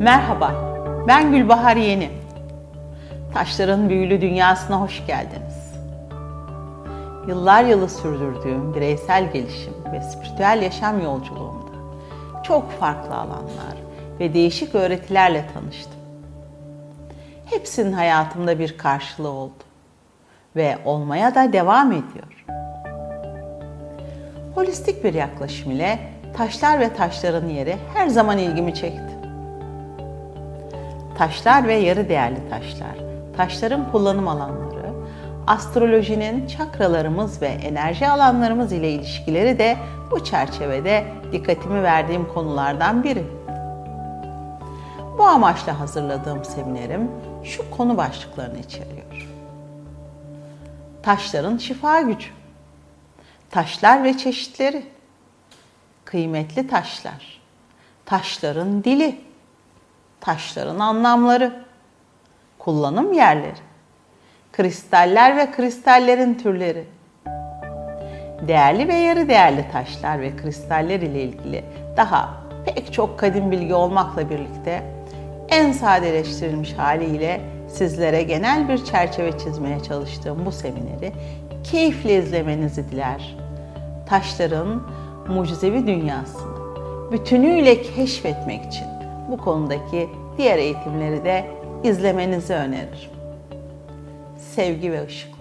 Merhaba, ben Gülbahar Yeni. Taşların büyülü dünyasına hoş geldiniz. Yıllar yılı sürdürdüğüm bireysel gelişim ve spiritüel yaşam yolculuğumda çok farklı alanlar ve değişik öğretilerle tanıştım. Hepsinin hayatımda bir karşılığı oldu ve olmaya da devam ediyor. Holistik bir yaklaşım ile taşlar ve taşların yeri her zaman ilgimi çekti. Taşlar ve yarı değerli taşlar, taşların kullanım alanları, astrolojinin çakralarımız ve enerji alanlarımız ile ilişkileri de bu çerçevede dikkatimi verdiğim konulardan biri. Bu amaçla hazırladığım seminerim şu konu başlıklarını içeriyor. Taşların şifa gücü, taşlar ve çeşitleri, kıymetli taşlar, taşların dili, taşların anlamları, kullanım yerleri, kristaller ve kristallerin türleri, değerli ve yarı değerli taşlar ve kristaller ile ilgili daha pek çok kadim bilgi olmakla birlikte en sadeleştirilmiş haliyle sizlere genel bir çerçeve çizmeye çalıştığım bu semineri keyifle izlemenizi diler. Taşların mucizevi dünyasını bütünüyle keşfetmek için bu konudaki diğer eğitimleri de izlemenizi öneririm. Sevgi ve ışık.